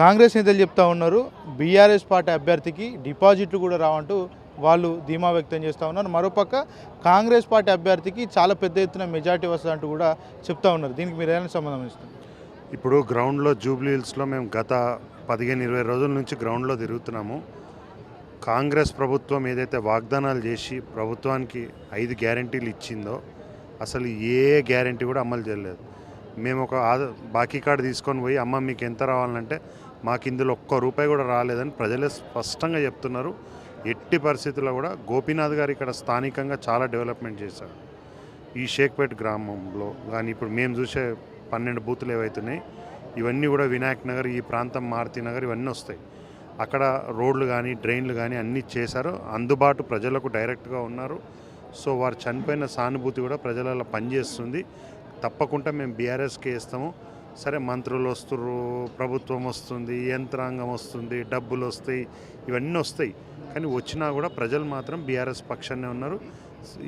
కాంగ్రెస్ నేతలు చెప్తా ఉన్నారు బీఆర్ఎస్ పార్టీ అభ్యర్థికి డిపాజిట్లు కూడా రావంటూ వాళ్ళు ధీమా వ్యక్తం చేస్తూ ఉన్నారు. మరోపక్క కాంగ్రెస్ పార్టీ అభ్యర్థికి చాలా పెద్ద ఎత్తున మెజార్టీ వస్తుందంటూ కూడా చెప్తా ఉన్నారు. దీనికి మీరు ఏమైనా సంబంధం ఇస్తుంది ఇప్పుడు గ్రౌండ్లో జూబ్లీ హిల్స్లో మేము గత పదిహేను ఇరవై రోజుల నుంచి గ్రౌండ్లో తిరుగుతున్నాము. కాంగ్రెస్ ప్రభుత్వం ఏదైతే వాగ్దానాలు చేసి ప్రభుత్వానికి ఐదు గ్యారంటీలు ఇచ్చిందో అసలు ఏ గ్యారంటీ కూడా అమలు చేయలేదు. మేము ఒక బాకీ కార్డు తీసుకొని పోయి అమ్మ మీకు ఎంత రావాలంటే మాకు ఇందులో ఒక్క రూపాయి కూడా రాలేదని ప్రజలే స్పష్టంగా చెప్తున్నారు. ఎట్టి పరిస్థితుల్లో కూడా గోపీనాథ్ గారు ఇక్కడ స్థానికంగా చాలా డెవలప్మెంట్ చేశారు. ఈ షేక్పేట్ గ్రామంలో కానీ ఇప్పుడు మేము చూసే పన్నెండు బూతులు ఏవైతున్నాయి ఇవన్నీ కూడా వినాయక్ నగర్ ఈ ప్రాంతం మారుతి నగర్ ఇవన్నీ వస్తాయి. అక్కడ రోడ్లు కానీ డ్రైన్లు కానీ అన్నీ చేశారు. అందుబాటు ప్రజలకు డైరెక్ట్గా ఉన్నారు. సో వారు చనిపోయిన సానుభూతి కూడా ప్రజలలో పనిచేస్తుంది. తప్పకుండా మేము బీఆర్ఎస్కి వేస్తాము. సరే మంత్రులు వస్తుర్రు ప్రభుత్వం వస్తుంది యంత్రాంగం వస్తుంది డబ్బులు వస్తాయి ఇవన్నీ వస్తాయి. కానీ వచ్చినా కూడా ప్రజలు మాత్రం బీఆర్ఎస్ పక్షాన్నే ఉన్నారు.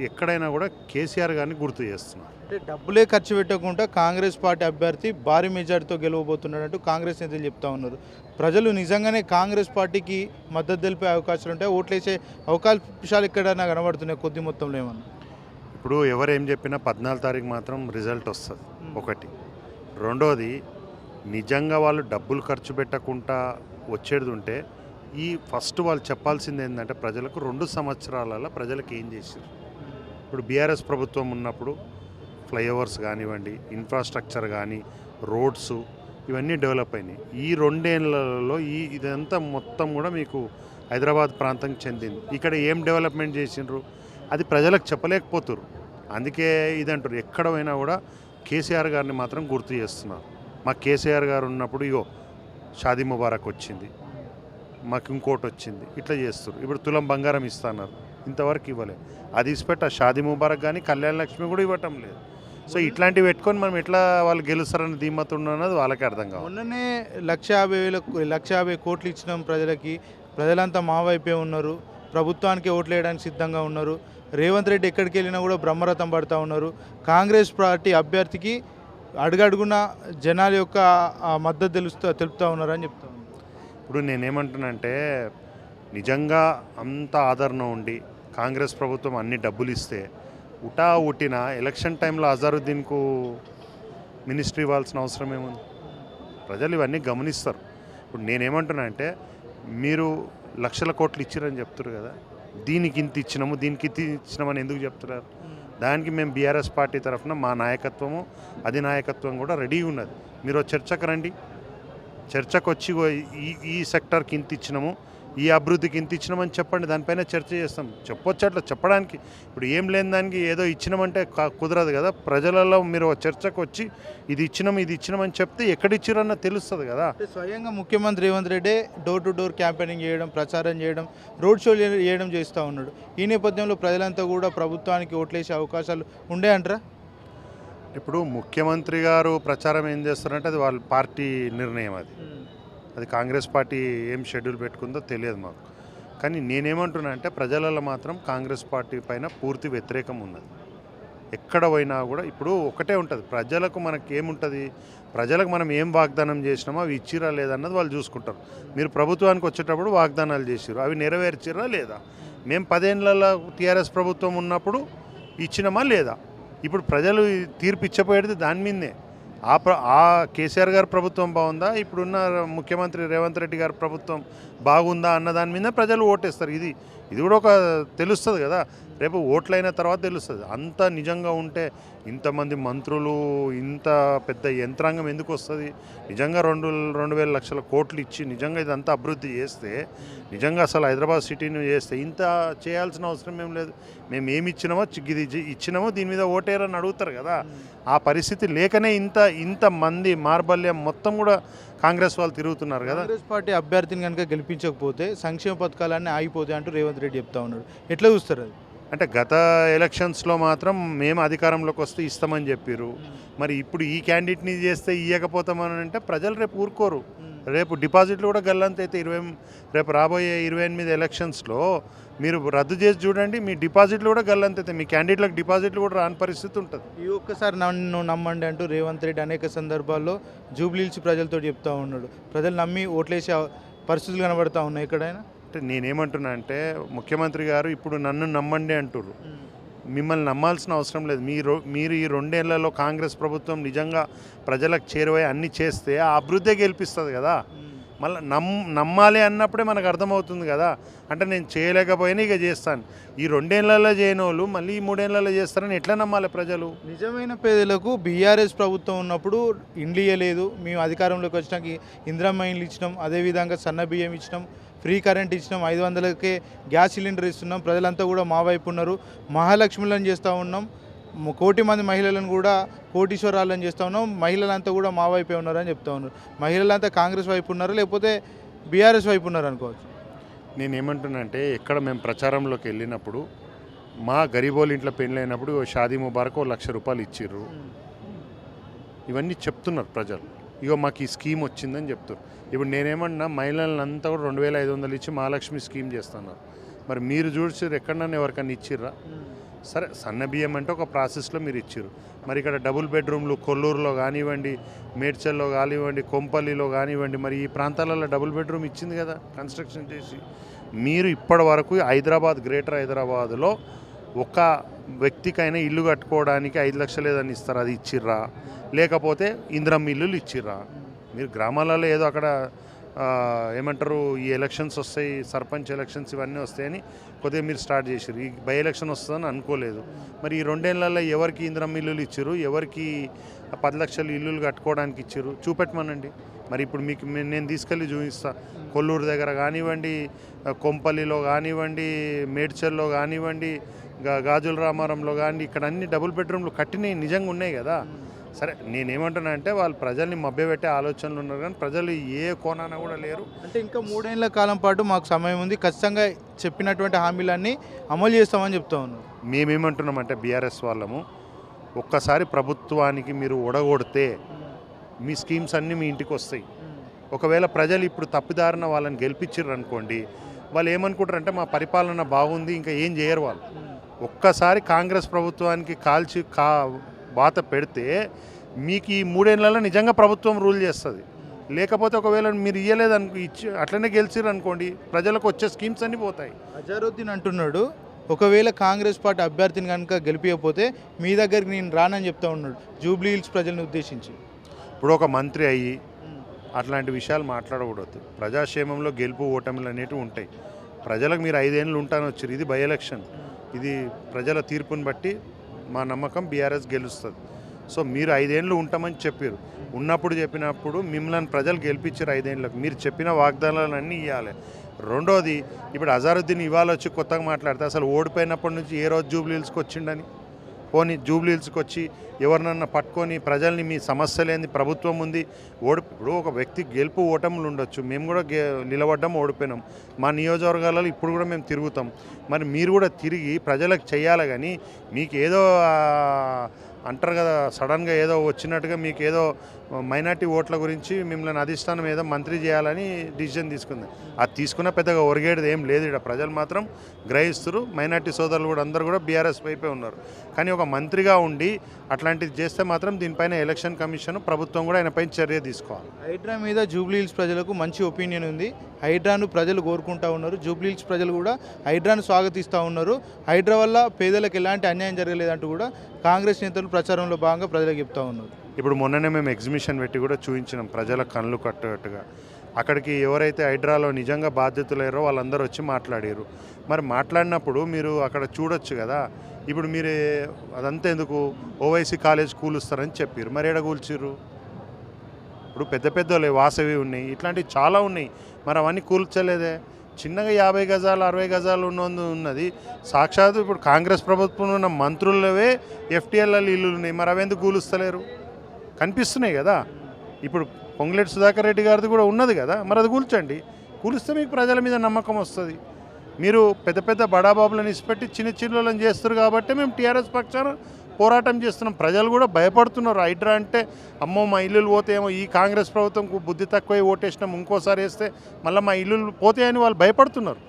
ఎక్కడైనా కూడా కేసీఆర్ గారిని గుర్తు చేస్తున్నారు. అంటే డబ్బులే ఖర్చు పెట్టకుండా కాంగ్రెస్ పార్టీ అభ్యర్థి భారీ మెజార్టీతో గెలవబోతున్నాడంటూ కాంగ్రెస్ నేతలు చెప్తా ఉన్నారు. ప్రజలు నిజంగానే కాంగ్రెస్ పార్టీకి మద్దతు తెలిపే అవకాశాలు ఉంటాయి. ఓట్లేసే అవకాశాలు ఎక్కడైనా కనబడుతున్నాయి కొద్ది మొత్తంలో ఏమన్నా? ఇప్పుడు ఎవరు ఏం చెప్పినా పద్నాలుగు తారీఖు మాత్రం రిజల్ట్ వస్తుంది. ఒకటి. రెండోది నిజంగా వాళ్ళు డబ్బులు ఖర్చు పెట్టకుండా వచ్చేది ఉంటే ఈ ఫస్ట్ వాళ్ళు చెప్పాల్సింది ఏంటంటే ప్రజలకు రెండు సంవత్సరాలలో ప్రజలకు ఏం చేశారు ఇప్పుడు బీఆర్ఎస్ ప్రభుత్వం ఉన్నప్పుడు ఫ్లైఓవర్స్ కానివ్వండి ఇన్ఫ్రాస్ట్రక్చర్ కానీ రోడ్స్ ఇవన్నీ డెవలప్ అయినాయి. ఈ రెండేళ్ళలో ఈ ఇదంతా మొత్తం కూడా మీకు హైదరాబాద్ ప్రాంతం చెందింది. ఇక్కడ ఏం డెవలప్మెంట్ చేసిండ్రు అది ప్రజలకు చెప్పలేకపోతురు అందుకే ఇదంటారు ఎక్కడ పోయినా కూడా కేసీఆర్ గారిని మాత్రం గుర్తు చేస్తున్నారు మా కేసీఆర్ గారు ఉన్నప్పుడు ఇగో షాదీ ముబారక్ వచ్చింది మాకు ఇంకోటి వచ్చింది ఇట్లా చేస్తారు ఇప్పుడు తులం బంగారం ఇస్తున్నారు ఇంతవరకు ఇవ్వలేదు అది ఇసిపెట్టి ఆ షాదీ ముబారక్ కానీ కళ్యాణ లక్ష్మి కూడా ఇవ్వటం లేదు. సో ఇట్లాంటివి పెట్టుకొని మనం ఎట్లా వాళ్ళు గెలుస్తారని ధీమత ఉన్నది వాళ్ళకి అర్థం కావాలి. మొన్ననే లక్ష యాభై వేల లక్ష యాభై కోట్లు ఇచ్చినాం ప్రజలకి. ప్రజలంతా మా వైపే ఉన్నారు. ప్రభుత్వానికి ఓట్లు వేయడానికి సిద్ధంగా ఉన్నారు. రేవంత్ రెడ్డి ఎక్కడికి వెళ్ళినా కూడా బ్రహ్మరథం పడతా ఉన్నారు. కాంగ్రెస్ పార్టీ అభ్యర్థికి అడుగడుగున జనాల యొక్క ఆ మద్దతు తెలుస్తూ తెలుపుతూ ఉన్నారని చెప్తా ఇప్పుడు నేనేమంటున్నానంటే నిజంగా అంత ఆదరణ ఉండి కాంగ్రెస్ ప్రభుత్వం అన్ని డబ్బులు ఇస్తే ఉటా ఉట్టిన ఎలక్షన్ టైంలో అజరుద్దీన్కు మినిస్ట్రీ ఇవ్వాల్సిన అవసరం ఏముంది? ప్రజలు ఇవన్నీ గమనిస్తారు. ఇప్పుడు నేనేమంటున్నా అంటే మీరు లక్షల కోట్లు ఇచ్చిరని చెప్తారు కదా. దీనికి ఇంత ఇచ్చినాము దీనికి ఇంత ఇచ్చినామని ఎందుకు చెప్తున్నారు? దానికి మేము బీఆర్ఎస్ పార్టీ తరఫున మా నాయకత్వము అధినాయకత్వం కూడా రెడీ ఉన్నది. మీరు చర్చకు రండి. చర్చకు వచ్చి ఈ ఈ సెక్టర్కి ఇంత ఇచ్చినాము. ఈ అభివృద్ధికి ఇంత ఇచ్చినామని చెప్పండి దానిపైన చర్చ చేస్తాం. చెప్పొచ్చు అట్లా చెప్పడానికి. ఇప్పుడు ఏం లేని దానికి ఏదో ఇచ్చినామంటే కుదరదు కదా. ప్రజలలో మీరు చర్చకు వచ్చి ఇది ఇచ్చినాం ఇది ఇచ్చినామని చెప్తే ఎక్కడ ఇచ్చిరన్న తెలుస్తుంది కదా. స్వయంగా ముఖ్యమంత్రి Revanth Reddy door to door campaigning చేయడం ప్రచారం చేయడం రోడ్ షో చేయడం చేస్తూ ఉన్నాడు. ఈ నేపథ్యంలో ప్రజలంతా కూడా ప్రభుత్వానికి ఓట్లేసే అవకాశాలు ఉండే అంటారా? ఇప్పుడు ముఖ్యమంత్రి గారు ప్రచారం ఏం చేస్తారంటే అది వాళ్ళ పార్టీ నిర్ణయం అది. అది కాంగ్రెస్ పార్టీ ఏం షెడ్యూల్ పెట్టుకుందో తెలియదు మాకు. కానీ నేనేమంటున్నా అంటే ప్రజలలో మాత్రం కాంగ్రెస్ పార్టీ పైన పూర్తి వ్యతిరేకం ఉన్నది. ఎక్కడ పోయినా కూడా ఇప్పుడు ఒకటే ఉంటుంది. ప్రజలకు మనకి ఏముంటుంది? ప్రజలకు మనం ఏం వాగ్దానం చేసినామో అవి ఇచ్చిరా లేదన్నది వాళ్ళు చూసుకుంటారు. మీరు ప్రభుత్వానికి వచ్చేటప్పుడు వాగ్దానాలు చేసిరు అవి నెరవేర్చిరా లేదా? మేము పదేళ్ళలో టీఆర్ఎస్ ప్రభుత్వం ఉన్నప్పుడు ఇచ్చినామా లేదా? ఇప్పుడు ప్రజలు తీర్పు ఇచ్చపోయేది దాని మీదే. ఆ ప్ర ఆ కేసీఆర్ గారు ప్రభుత్వం బాగుందా? ఇప్పుడున్న ముఖ్యమంత్రి రేవంత్ రెడ్డి గారి ప్రభుత్వం బాగుందా అన్న దాని మీద ప్రజలు ఓటేస్తారు. ఇది ఇది కూడా ఒక తెలుస్తుంది కదా. రేపు ఓట్లైన తర్వాత తెలుస్తుంది. అంత నిజంగా ఉంటే ఇంతమంది మంత్రులు ఇంత పెద్ద యంత్రాంగం ఎందుకు వస్తుంది? నిజంగా రెండు రెండు వేల లక్షల కోట్లు ఇచ్చి నిజంగా ఇదంతా అభివృద్ధి చేస్తే నిజంగా అసలు హైదరాబాద్ సిటీని చేస్తే ఇంత చేయాల్సిన అవసరం ఏం లేదు. మేము ఏమి ఇచ్చినామో చిగ్గిది ఇది ఇచ్చినామో దీని మీద ఓటేరని అడుగుతారు కదా. ఆ పరిస్థితి లేకనే ఇంత ఇంత మంది మార్బల్యం మొత్తం కూడా కాంగ్రెస్ వాళ్ళు తిరుగుతున్నారు కదా. కాంగ్రెస్ పార్టీ అభ్యర్థిని కనుక గెలిపించకపోతే సంక్షేమ పథకాలన్నీ ఆగిపోతాయి అంటూ రేవంత్ రెడ్డి చెప్తా ఉన్నాడు. ఎట్లా చూస్తారు అది? అంటే గత ఎలక్షన్స్లో మాత్రం మేము అధికారంలోకి వస్తే ఇస్తామని చెప్పారు మరి ఇప్పుడు ఈ క్యాండిడేట్ని చేస్తే ఇవ్వకపోతామని అంటే ప్రజలు రేపు ఊరుకోరు. రేపు డిపాజిట్లు కూడా గల్లంత అయితే ఇరవై రేపు రాబోయే ఇరవై ఎనిమిది ఎలక్షన్స్లో మీరు రద్దు చేసి చూడండి మీ డిపాజిట్లు కూడా గల్లంత అయితే మీ క్యాండిడేట్లకు డిపాజిట్లు కూడా రాని పరిస్థితి ఉంటుంది. ఈ ఒక్కసారి నన్ను నమ్మండి అంటూ రేవంత్ రెడ్డి అనేక సందర్భాల్లో జూబ్లీల్స్ ప్రజలతో చెప్తా ఉన్నాడు. ప్రజలు నమ్మి ఓట్లేసే పరిస్థితులు కనబడతా ఉన్నాయి ఎక్కడైనా? అంటే నేనేమంటున్నా అంటే ముఖ్యమంత్రి గారు ఇప్పుడు నన్ను నమ్మండి అంటుర్రు. మిమ్మల్ని నమ్మాల్సిన అవసరం లేదు. మీరు మీరు ఈ రెండేళ్ళలో కాంగ్రెస్ ప్రభుత్వం నిజంగా ప్రజలకు చేరువై అన్ని చేస్తే ఆ అభివృద్ధి గెలిపిస్తుంది కదా. మళ్ళీ నమ్ నమ్మాలి అన్నప్పుడే మనకు అర్థమవుతుంది కదా. అంటే నేను చేయలేకపోయినా ఇక చేస్తాను. ఈ రెండేళ్ళలో చేయని వాళ్ళు మళ్ళీ ఈ మూడేళ్ళలో చేస్తారని ఎట్లా నమ్మాలి ప్రజలు? నిజమైన పేదలకు బీఆర్ఎస్ ప్రభుత్వం ఉన్నప్పుడు ఇండ్లు ఇవ్వలేదు మేము అధికారంలోకి వచ్చినాక ఇందిరమ్మ ఇండ్లు ఇచ్చినాం. అదేవిధంగా సన్న బియ్యం ఇచ్చినాం. ఫ్రీ కరెంట్ ఇచ్చినాం ఐదు వందలకే గ్యాస్ సిలిండర్ ఇస్తున్నాం. ప్రజలంతా కూడా మా వైపు ఉన్నారు. మహాలక్ష్మిలను చేస్తూ ఉన్నాం. కోటి మంది మహిళలను కూడా కోటీశ్వరాలను చేస్తూ ఉన్నాం. మహిళలంతా కూడా మా వైపే ఉన్నారు అని చెప్తా ఉన్నారు. మహిళలంతా కాంగ్రెస్ వైపు ఉన్నారు? లేకపోతే బీఆర్ఎస్ వైపు ఉన్నారు అనుకోవచ్చు? నేను ఏమంటున్నా అంటే ఎక్కడ మేము ప్రచారంలోకి వెళ్ళినప్పుడు మా గరీబోళ్ళ ఇంట్లో పెళ్ళైనప్పుడు షాదీ ముబారక్ ఓ లక్ష రూపాయలు ఇచ్చిర్రు. ఇవన్నీ చెప్తున్నారు ప్రజలు. ఇగో మాకు ఈ స్కీమ్ వచ్చిందని చెప్తారు. ఇప్పుడు నేనేమన్నా మహిళలంతా కూడా రెండు వేల ఐదు వందలు ఇచ్చి మహాలక్ష్మి స్కీమ్ చేస్తున్నారు. మరి మీరు చూసి ఎక్కడన్నా ఎవరికన్నా ఇచ్చిర్రా? సరే సన్న బియ్యం అంటే ఒక ప్రాసెస్లో మీరు ఇచ్చారు మరి ఇక్కడ డబుల్ బెడ్రూమ్లు కొల్లూరులో కానివ్వండి మేడ్చల్లో కానివ్వండి కొంపల్లిలో కానివ్వండి మరి ఈ ప్రాంతాలలో డబుల్ బెడ్రూమ్ ఇచ్చింది కదా కన్స్ట్రక్షన్ చేసి. మీరు ఇప్పటి వరకు హైదరాబాద్ గ్రేటర్ హైదరాబాద్లో ఒక వ్యక్తికైనా ఇల్లు కట్టుకోవడానికి ఐదు లక్షలు ఏదని ఇస్తారు? అది ఇచ్చిర్రా? లేకపోతే ఇంద్రం ఇల్లులు ఇచ్చిర్రా? మీరు గ్రామాలలో ఏదో అక్కడ ఏమంటారు ఈ ఎలక్షన్స్ వస్తాయి సర్పంచ్ ఎలక్షన్స్ ఇవన్నీ వస్తాయని కొద్దిగా మీరు స్టార్ట్ చేశారు. ఈ బై ఎలక్షన్ వస్తుందని అనుకోలేదు. మరి ఈ రెండేళ్ళలో ఎవరికి ఇంద్రం ఇల్లులు ఇచ్చారు? ఎవరికి పది లక్షలు ఇల్లులు కట్టుకోవడానికి ఇచ్చారు? చూపెట్టమనండి. మరి ఇప్పుడు మీకు నేను తీసుకెళ్ళి చూపిస్తా. కొల్లూరు దగ్గర కానివ్వండి కొంపల్లిలో కానివ్వండి మేడ్చల్లో కానివ్వండి గాజుల రామారంలో కానీ ఇక్కడ అన్ని డబుల్ బెడ్రూమ్లు కట్టినవి నిజంగా ఉన్నాయి కదా. సరే నేనేమంటున్నా అంటే వాళ్ళు ప్రజల్ని మభ్యపెట్టే ఆలోచనలు ఉన్నారు కానీ ప్రజలు ఏ కోణాన కూడా లేరు. అంటే ఇంకా మూడేళ్ళ కాలం పాటు మాకు సమయం ఉంది. ఖచ్చితంగా చెప్పినటువంటి హామీలన్నీ అమలు చేస్తామని చెప్తా ఉన్నారు. మేమేమంటున్నామంటే బీఆర్ఎస్ వాళ్ళము ఒక్కసారి ప్రభుత్వానికి మీరు ఒడగొడితే మీ స్కీమ్స్ అన్నీ మీ ఇంటికి వస్తాయి. ఒకవేళ ప్రజలు ఇప్పుడు తప్పిదారిన వాళ్ళని గెలిపించారు అనుకోండి వాళ్ళు ఏమనుకుంటారంటే మా పరిపాలన బాగుంది ఇంకా ఏం చేయరు వాళ్ళు. ఒక్కసారి కాంగ్రెస్ ప్రభుత్వానికి కాల్చి కా వాత పెడితే మీకు ఈ మూడేళ్ళలో నిజంగా ప్రభుత్వం రూల్ చేస్తుంది. లేకపోతే ఒకవేళ మీరు ఇయ్యలేదు అనుకో ఇచ్చి అట్లనే గెలిచిర్రు అనుకోండి ప్రజలకు వచ్చే స్కీమ్స్ అన్నీ పోతాయి. అజారుద్దీన్ అంటున్నాడు ఒకవేళ కాంగ్రెస్ పార్టీ అభ్యర్థిని కనుక గెలిపించకపోతే మీ దగ్గరికి నేను రానని చెప్తా ఉన్నాడు జూబ్లీ హిల్స్ ప్రజల్ని ఉద్దేశించి. ఇప్పుడు ఒక మంత్రి అయ్యి అట్లాంటి విషయాలు మాట్లాడకూడదు. ప్రజాక్షేమంలో గెలుపు ఓటమిలు అనేటివి ఉంటాయి. ప్రజలకు మీరు ఐదేళ్ళు ఉంటాను వచ్చారు ఇది బై ఎలక్షన్. ఇది ప్రజల తీర్పుని బట్టి మా నమ్మకం బీఆర్ఎస్ గెలుస్తుంది. సో మీరు ఐదేళ్ళు ఉంటామని చెప్పారు ఉన్నప్పుడు చెప్పినప్పుడు మిమ్మల్ని ప్రజలు గెలిపించారు ఐదేళ్ళకు. మీరు చెప్పిన వాగ్దానాలన్నీ అన్నీ ఇవ్వాలి రెండోది ఇప్పుడు అజారుద్దీన్ ఇవాళ వచ్చి కొత్తగా మాట్లాడితే అసలు ఓడిపోయినప్పటి నుంచి ఏ రోజు జూబ్లీహిల్స్కి వచ్చిండని? పోనీ జూబ్లీల్స్కి వచ్చి ఎవరినన్నా పట్టుకొని ప్రజల్ని మీ సమస్యలేంది ప్రభుత్వం ఉంది ఓడి ఇప్పుడు ఒక వ్యక్తి గెలుపు ఓటములు ఉండొచ్చు. మేము కూడా గే నిలబడ్డం ఓడిపోయినాం. మా నియోజకవర్గాలలో ఇప్పుడు కూడా మేము తిరుగుతాం. మరి మీరు కూడా తిరిగి ప్రజలకు చేయాలి కానీ మీకు ఏదో అంటారు కదా సడన్గా ఏదో వచ్చినట్టుగా మీకు ఏదో మైనార్టీ ఓట్ల గురించి మిమ్మల్ని అధిష్టానం ఏదో మంత్రి చేయాలని డిసిజన్ తీసుకుంది. అది తీసుకున్న పెద్దగా ఒరిగేది ఏం లేదు ఇక్కడ. ప్రజలు మాత్రం గ్రహిస్తారు. మైనార్టీ సోదరులు కూడా అందరూ కూడా బీఆర్ఎస్ వైపే ఉన్నారు. కానీ ఒక మంత్రిగా ఉండి అట్లాంటిది చేస్తే మాత్రం దీనిపైన ఎలక్షన్ కమిషన్ ప్రభుత్వం కూడా ఆయనపైన చర్య తీసుకోవాలి. హైడ్రా మీద జూబ్లీ హిల్స్ ప్రజలకు మంచి ఒపీనియన్ ఉంది. హైడ్రాను ప్రజలు కోరుకుంటా ఉన్నారు. జూబ్లీ హిల్స్ ప్రజలు కూడా హైడ్రాను స్వాగతిస్తూ ఉన్నారు. హైడ్రా వల్ల పేదలకు ఎలాంటి అన్యాయం జరగలేదంటూ కూడా కాంగ్రెస్ నేతలు ప్రచారంలో భాగంగా ప్రజలకు చెప్తా ఉన్నారు ఇప్పుడు మొన్ననే మేము ఎగ్జిబిషన్ పెట్టి కూడా చూపించినాం ప్రజల కళ్ళు కట్టేట్టుగా. అక్కడికి ఎవరైతే హైడ్రాలో నిజంగా బాధ్యతలేరో వాళ్ళందరూ వచ్చి మాట్లాడారు. మరి మాట్లాడినప్పుడు మీరు అక్కడ చూడొచ్చు కదా. ఇప్పుడు మీరు అదంతా ఎందుకు? ఓవైసీ కాలేజ్ కూలుస్తారని చెప్పారు. మరి ఎడ కూల్చిర్రు? ఇప్పుడు పెద్ద పెద్ద వాసవి ఉన్నాయి. ఇట్లాంటివి చాలా ఉన్నాయి. మరి అవన్నీ కూల్చలేదే? చిన్నగా యాభై గజాలు అరవై గజాలు ఉన్నది ఉన్నది. సాక్షాత్ ఇప్పుడు కాంగ్రెస్ ప్రభుత్వంలో ఉన్న మంత్రులవే ఎఫ్టీఎల్ఎల్ ఇల్లు ఉన్నాయి. మరి అవెందుకు కూలుస్తలేరు? కనిపిస్తున్నాయి కదా. ఇప్పుడు పొంగులేటి సుధాకర్ రెడ్డి గారిది కూడా ఉన్నది కదా. మరి అది కూల్చండి. కూలిస్తే మీకు ప్రజల మీద నమ్మకం వస్తుంది. మీరు పెద్ద పెద్ద బడాబాబులను ఇసిపెట్టి చిన్న చిన్నలను చేస్తారు కాబట్టి మేము టీఆర్ఎస్ పక్షాన పోరాటం చేస్తున్నాం. ప్రజలు కూడా భయపడుతున్నారు. హైడ్రా అంటే అమ్మో మా ఇల్లులు పోతేమో ఈ కాంగ్రెస్ ప్రభుత్వంకు బుద్ధి తక్కువ ఓటేసినాం ఇంకోసారి వేస్తే మళ్ళీ మా ఇల్లులు పోతాయని వాళ్ళు భయపడుతున్నారు.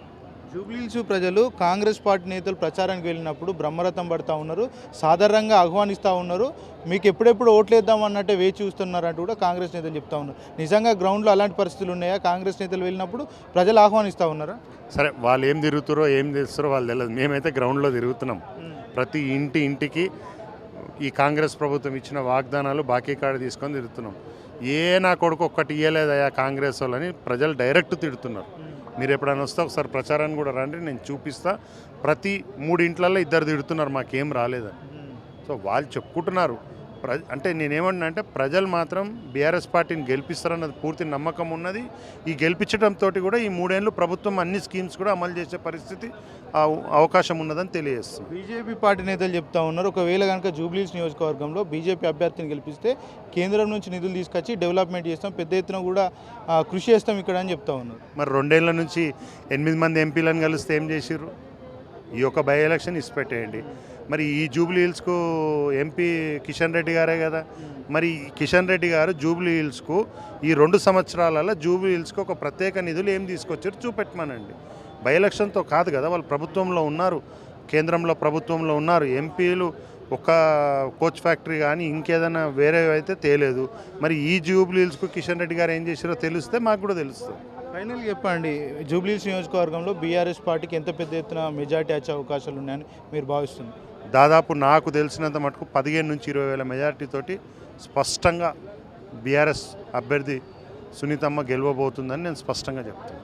జూబ్లీహిల్స్ ప్రజలు కాంగ్రెస్ పార్టీ నేతలు ప్రచారానికి వెళ్ళినప్పుడు బ్రహ్మరథం పడతా ఉన్నారు సాధారణంగా ఆహ్వానిస్తూ ఉన్నారు మీకు ఎప్పుడెప్పుడు ఓట్లేద్దాం అన్నట్టే వేచి చూస్తున్నారు అంటూ కూడా కాంగ్రెస్ నేతలు చెప్తా ఉన్నారు. నిజంగా గ్రౌండ్లో అలాంటి పరిస్థితులు ఉన్నాయా? కాంగ్రెస్ నేతలు వెళ్ళినప్పుడు ప్రజలు ఆహ్వానిస్తూ ఉన్నారా? సరే వాళ్ళు ఏం తిరుగుతారో ఏం చేస్తారో వాళ్ళు తెలియదు మేమైతే గ్రౌండ్లో తిరుగుతున్నాం. ప్రతి ఇంటి ఇంటికి ఈ కాంగ్రెస్ ప్రభుత్వం ఇచ్చిన వాగ్దానాలు బాకీ కాడ తీసుకొని తిరుగుతున్నాం ఏ నా కొడుకు ఒక్కటి ఇయ్యలేదయా కాంగ్రెస్ వాళ్ళని ప్రజలు డైరెక్ట్ తిడుతున్నారు. మీరు ఎప్పుడైనా వస్తే ఒకసారి ప్రచారాన్ని కూడా రండి నేను చూపిస్తా. ప్రతి మూడింట్లలో ఇద్దరు తిడుతున్నారు మాకేం రాలేదని. సో వాళ్ళు చెప్పుకుంటున్నారు. ప్ర అంటే నేనేమన్నా అంటే ప్రజలు మాత్రం బీఆర్ఎస్ పార్టీని గెలిపిస్తారన్నది పూర్తి నమ్మకం ఉన్నది. ఈ గెలిపించడంతో కూడా ఈ మూడేళ్ళు ప్రభుత్వం అన్ని స్కీమ్స్ కూడా అమలు చేసే పరిస్థితి అవ- అవకాశం ఉన్నదని తెలియజేస్తుంది. బీజేపీ పార్టీ నేతలు చెప్తా ఉన్నారు. ఒకవేళ కనుక జూబ్లీస్ నియోజకవర్గంలో బీజేపీ అభ్యర్థిని గెలిపిస్తే కేంద్రం నుంచి నిధులు తీసుకొచ్చి డెవలప్మెంట్ చేస్తాం. పెద్ద ఎత్తున కూడా కృషి చేస్తాం ఇక్కడ అని చెప్తా ఉన్నారు. మరి రెండేళ్ళ నుంచి ఎనిమిది మంది ఎంపీలను కలిస్తే ఏం చేసిర్రు? ఈ యొక్క బై ఎలక్షన్ ఇసిపెట్టేయండి. మరి ఈ జూబ్లీ హిల్స్కు ఎంపీ కిషన్ రెడ్డి గారే కదా? మరి కిషన్ రెడ్డి గారు జూబ్లీ హిల్స్కు ఈ రెండు సంవత్సరాలలో జూబ్లీ హిల్స్కు ఒక ప్రత్యేక నిధులు ఏం తీసుకొచ్చారు చూపెట్టమనండి. బై ఎలక్షన్తో కాదు కదా వాళ్ళు ప్రభుత్వంలో ఉన్నారు. కేంద్రంలో ప్రభుత్వంలో ఉన్నారు. ఎంపీలు ఒక కోచ్ ఫ్యాక్టరీ కానీ ఇంకేదైనా వేరే అయితే తేలేదు. మరి ఈ జూబ్లీ హిల్స్కు కిషన్ రెడ్డి గారు ఏం చేశారో తెలిస్తే మాకు కూడా తెలుస్తుంది. ఫైనల్ చెప్పండి. జూబ్లీస్ నియోజకవర్గంలో బీఆర్ఎస్ పార్టీకి ఎంత పెద్ద ఎత్తున మెజార్టీ వచ్చే అవకాశాలు ఉన్నాయని మీరు భావిస్తుంది దాదాపు నాకు తెలిసినంత మటుకు పదిహేను నుంచి ఇరవై వేల మెజార్టీతోటి స్పష్టంగా బీఆర్ఎస్ అభ్యర్థి సునీతమ్మ గెలవబోతుందని నేను స్పష్టంగా చెప్తాను